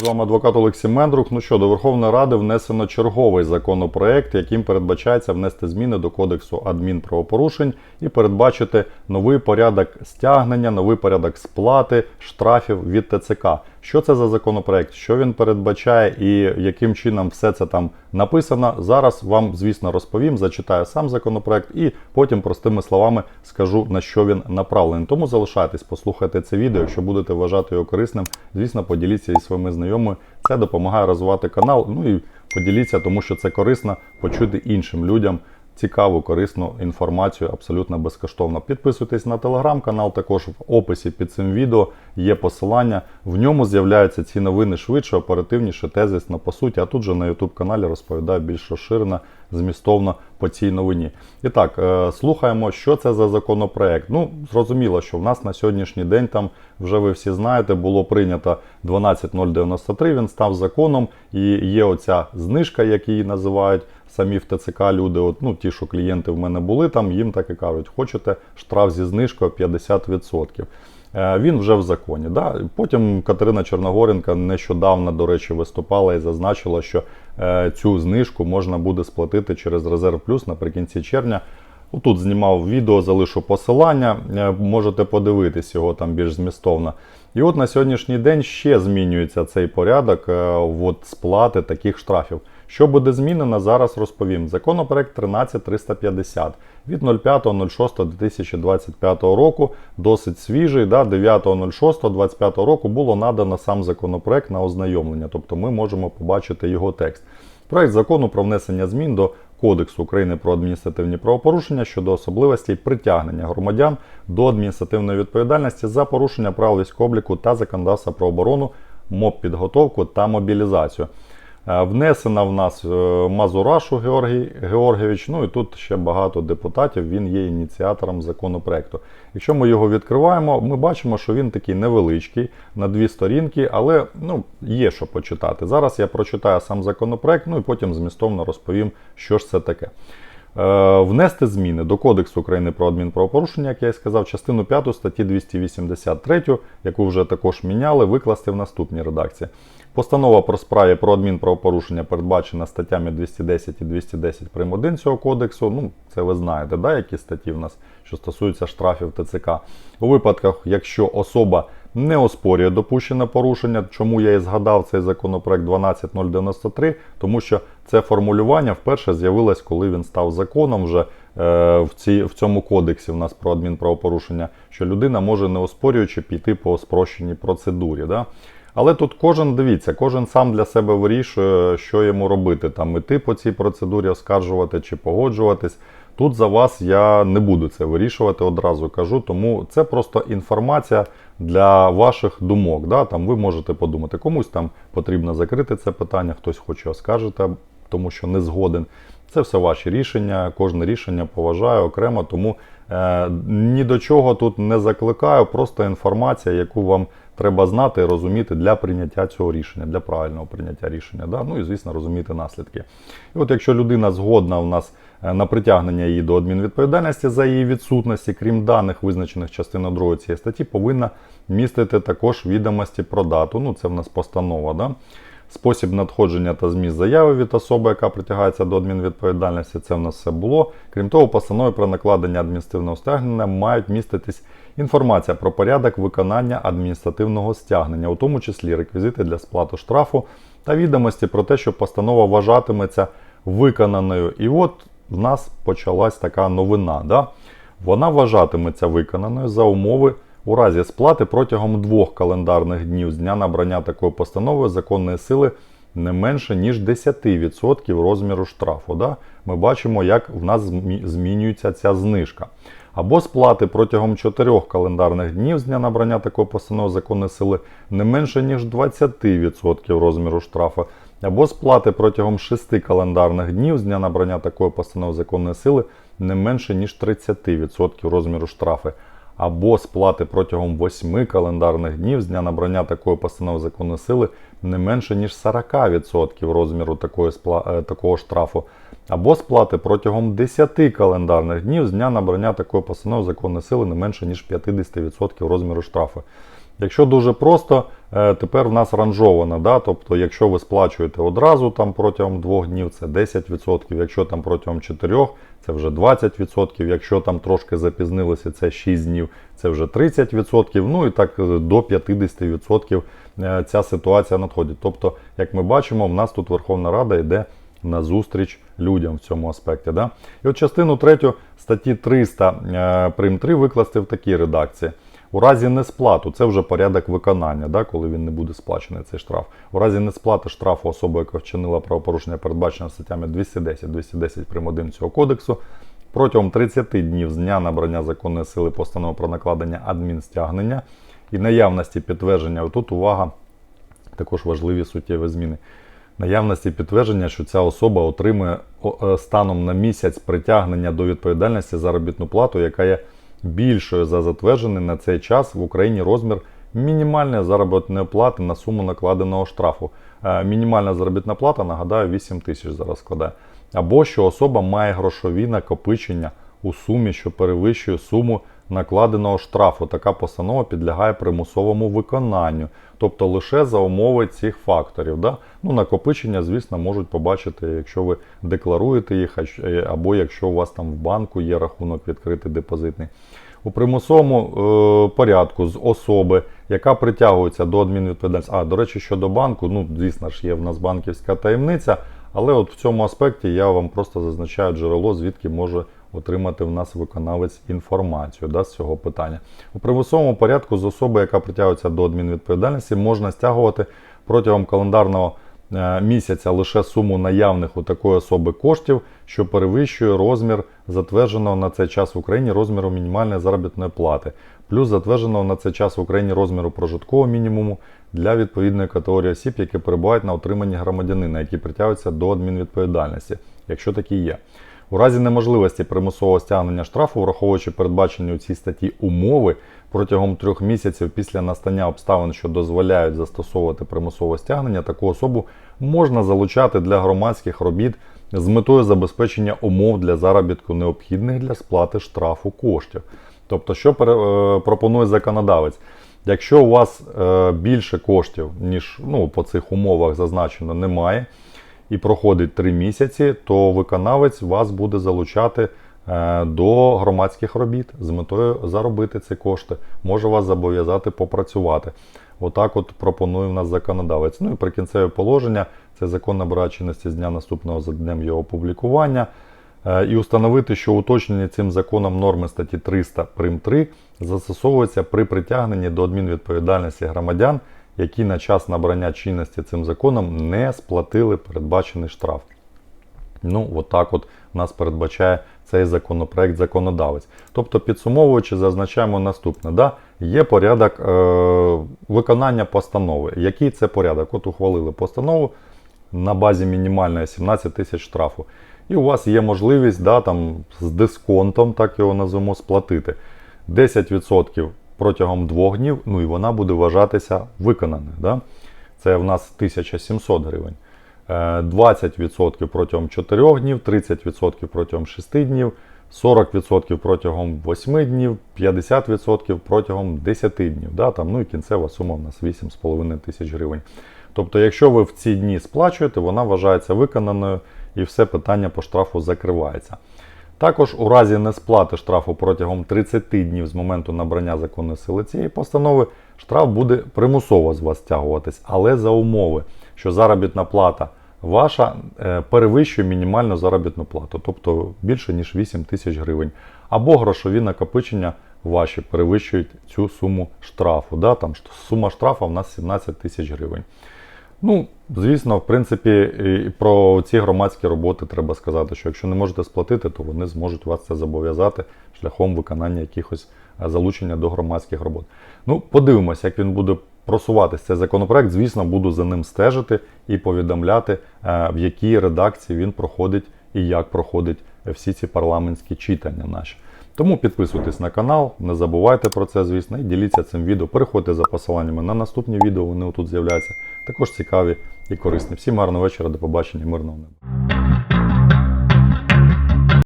З вами адвокат Олексій Мендрук. Ну що, до Верховної Ради внесено черговий законопроект, яким передбачається внести зміни до Кодексу адмінправопорушень і передбачити новий порядок стягнення, новий порядок сплати штрафів від ТЦК. Що це за законопроект? Що він передбачає і яким чином все це там написано? Зараз вам, звісно, розповім, зачитаю сам законопроект і потім простими словами скажу на що він направлений. Тому залишайтесь, послухайте це відео. Якщо будете вважати його корисним, звісно, поділіться зі своїми знайомими. Це допомагає розвивати канал. Ну і поділіться, тому що це корисно почути іншим людям цікаву, корисну інформацію абсолютно безкоштовно. Підписуйтесь на телеграм-канал, також в описі під цим відео є посилання. В ньому з'являються ці новини швидше, оперативніше, тезисно по суті. А тут же на YouTube каналі розповідаю більш розширено, змістовно по цій новині. І так, е, слухаємо, що це за законопроект. Ну, зрозуміло, що в нас на сьогоднішній день там вже ви всі знаєте, було прийнято 12093, Він став законом, і є оця знижка, як її називають самі в ТЦК люди, от, ну ті, що клієнти в мене були, там їм так і кажуть, хочете штраф зі знижкою 50%. Е, Він вже в законі. Да? Потім Катерина Чорногоренка нещодавно, до речі, виступала і зазначила, що е, цю знижку можна буде сплатити через Резерв Плюс наприкінці червня. Тут знімав відео, залишу посилання, е, можете подивитись його там більш змістовно. І от на сьогоднішній день ще змінюється цей порядок е, от, сплати таких штрафів. Що буде змінено, зараз розповім. Законопроект 13350 від 05.06.2025 року, досить свіжий. Да, 9.06.25 року було надано сам законопроект на ознайомлення, тобто ми можемо побачити його текст. Проект закону про внесення змін до Кодексу України про адміністративні правопорушення щодо особливостей притягнення громадян до адміністративної відповідальності за порушення правил військового обліку та законодавства про оборону, моб підготовку та мобілізацію. Е, Внесена в нас е, Мазурашу Георгій Георгійович, ну і тут ще багато депутатів, він є ініціатором законопроекту. Якщо ми його відкриваємо, ми бачимо, що він такий невеличкий, на дві сторінки, але ну, є що почитати. Зараз я прочитаю сам законопроект, ну і потім змістовно розповім, що ж це таке. Е, Внести зміни до Кодексу України про адмінправопорушення, як я і сказав, частину 5 статті 283, яку вже також міняли, викласти в наступній редакції. Постанова про справі про адмінправопорушення передбачена статтями 210 і 210 прим. 1 цього кодексу. Ну, це ви знаєте, да, які статті в нас, що стосуються штрафів ТЦК. У випадках, якщо особа не оспорює допущене порушення, чому я і згадав цей законопроект 12093, тому що це формулювання вперше з'явилось, коли він став законом вже е, в, ці, в цьому кодексі в нас про адмінправопорушення, що людина може не оспорюючи піти по спрощеній процедурі. Да? Але тут кожен дивіться, кожен сам для себе вирішує, що йому робити, там іти по цій процедурі, оскаржувати чи погоджуватись. Тут за вас я не буду це вирішувати, одразу кажу. Тому це просто інформація для ваших думок. Да? Там ви можете подумати, комусь там потрібно закрити це питання, хтось хоче оскаржити, тому що не згоден. Це все ваші рішення, кожне рішення поважаю окремо, тому е, ні до чого тут не закликаю, просто інформація, яку вам треба знати і розуміти для прийняття цього рішення, для правильного прийняття рішення. Да? Ну і, звісно, розуміти наслідки. І от якщо людина згодна у нас е, на притягнення її до адмінвідповідальності за її відсутності, крім даних, визначених частиною 2 цієї статті, повинна містити також відомості про дату. Ну, це в нас постанова. Да? Спосіб надходження та зміст заяви від особи, яка притягається до адмінвідповідальності, це в нас все було. Крім того, постанови про накладення адміністративного стягнення мають міститись інформація про порядок виконання адміністративного стягнення, у тому числі реквізити для сплати штрафу та відомості про те, що постанова вважатиметься виконаною. І от в нас почалась така новина. Да? Вона вважатиметься виконаною за умови. У разі сплати протягом двох календарних днів з дня набрання такої постанови законної сили не менше, ніж 10% розміру штрафу. Да? Ми бачимо, як в нас змінюється ця знижка. Або сплати протягом 4 календарних днів з дня набрання такої постанови законної сили не менше, ніж 20% розміру штрафу. Або сплати протягом 6 календарних днів з дня набрання такої постанови законної сили не менше, ніж 30% розміру штрафу або сплати протягом 8 календарних днів з дня набрання такої постанови законної сили не менше ніж 40% розміру такої спла... такого штрафу, або сплати протягом 10 календарних днів з дня набрання такої постанови законної сили не менше ніж 50% розміру штрафу. Якщо дуже просто, е, тепер в нас ранжовано, да? тобто якщо ви сплачуєте одразу там протягом двох днів, це 10%, якщо там протягом 4, це вже 20%, якщо там трошки запізнилося, це 6 днів, це вже 30%, ну і так е, до 50% е, ця ситуація надходить. Тобто, як ми бачимо, в нас тут Верховна Рада йде на зустріч людям в цьому аспекті. Да? І от частину 3 статті 300 е, прим 3 викласти в такій редакції. У разі несплату, це вже порядок виконання, да, коли він не буде сплачений цей штраф. У разі несплати штрафу особи, яка вчинила правопорушення, передбачене статтями 210, 210 прим. 1 цього кодексу, протягом 30 днів з дня набрання законної сили постанови про накладення адмінстягнення і наявності підтвердження. Тут увага, також важливі суттєві зміни. Наявності підтвердження, що ця особа отримує е, станом на місяць притягнення до відповідальності заробітну плату, яка є більшою за затверджений на цей час в Україні розмір мінімальної заробітної плати на суму накладеного штрафу. Е, Мінімальна заробітна плата, нагадаю, 8 тисяч зараз складає. Або що особа має грошові накопичення у сумі, що перевищує суму накладеного штрафу. Така постанова підлягає примусовому виконанню, тобто лише за умови цих факторів. Да? Ну, накопичення, звісно, можуть побачити, якщо ви декларуєте їх, е, або якщо у вас там в банку є рахунок відкритий депозитний. У примусовому е, порядку з особи, яка притягується до адмінвідповідальності. А, до речі, щодо банку, ну, звісно ж, є в нас банківська таємниця, але от в цьому аспекті я вам просто зазначаю джерело, звідки може отримати в нас виконавець інформацію да, з цього питання. У примусовому порядку з особи, яка притягується до адмінвідповідальності, можна стягувати протягом календарного е, місяця лише суму наявних у такої особи коштів, що перевищує розмір затвердженого на цей час в Україні розміру мінімальної заробітної плати, плюс затвердженого на цей час в Україні розміру прожиткового мінімуму для відповідної категорії осіб, які перебувають на отриманні громадянина, які притягуються до адмінвідповідальності, якщо такі є. У разі неможливості примусового стягнення штрафу, враховуючи передбачені у цій статті умови, протягом трьох місяців після настання обставин, що дозволяють застосовувати примусове стягнення, таку особу можна залучати для громадських робіт з метою забезпечення умов для заробітку необхідних для сплати штрафу коштів. Тобто, що е, пропонує законодавець? Якщо у вас е, більше коштів, ніж ну, по цих умовах зазначено, немає, і проходить 3 місяці, то виконавець вас буде залучати е, до громадських робіт з метою заробити ці кошти, може вас зобов'язати попрацювати. Отак от пропонує в нас законодавець. Ну і прикінцеве положення. Цей закон набирає чинності з дня наступного за днем його опублікування. Е, І установити, що уточнені цим законом норми статті 300 прим 3 застосовуються при притягненні до адмінвідповідальності громадян, які на час набрання чинності цим законом не сплатили передбачений штраф. Ну, от так от нас передбачає цей законопроект законодавець. Тобто, підсумовуючи, зазначаємо наступне: да? є порядок е- виконання постанови. Який це порядок? От ухвалили постанову на базі мінімальної 17 тисяч штрафу. І у вас є можливість да, там, з дисконтом, так його назвемо, сплатити 10% протягом двох днів, ну і вона буде вважатися виконаною. Да? Це в нас 1700 гривень. Е, 20% протягом 4 днів, 30% протягом 6 днів, 40% протягом 8 днів, 50% протягом 10 днів. Да? Там, ну і кінцева сума у нас 8,5 тисяч гривень. Тобто, якщо ви в ці дні сплачуєте, вона вважається виконаною і все питання по штрафу закривається. Також у разі несплати штрафу протягом 30 днів з моменту набрання законної сили цієї постанови штраф буде примусово з вас стягуватись, але за умови, що заробітна плата ваша е, перевищує мінімальну заробітну плату, тобто більше ніж 8 тисяч гривень, або грошові накопичення ваші перевищують цю суму штрафу. Да? Там сума штрафу в нас 17 тисяч гривень. Ну, звісно, в принципі, і про ці громадські роботи треба сказати, що якщо не можете сплатити, то вони зможуть вас це зобов'язати шляхом виконання якихось е, залучення до громадських робот. Ну, подивимося, як він буде просуватися цей законопроект. Звісно, буду за ним стежити і повідомляти, е, в якій редакції він проходить і як проходить всі ці парламентські читання наші. Тому підписуйтесь на канал, не забувайте про це, звісно, і діліться цим відео. Переходьте за посиланнями на наступні відео, вони тут з'являються. Також цікаві і корисні. Всім гарного вечора, до побачення, мирного неба.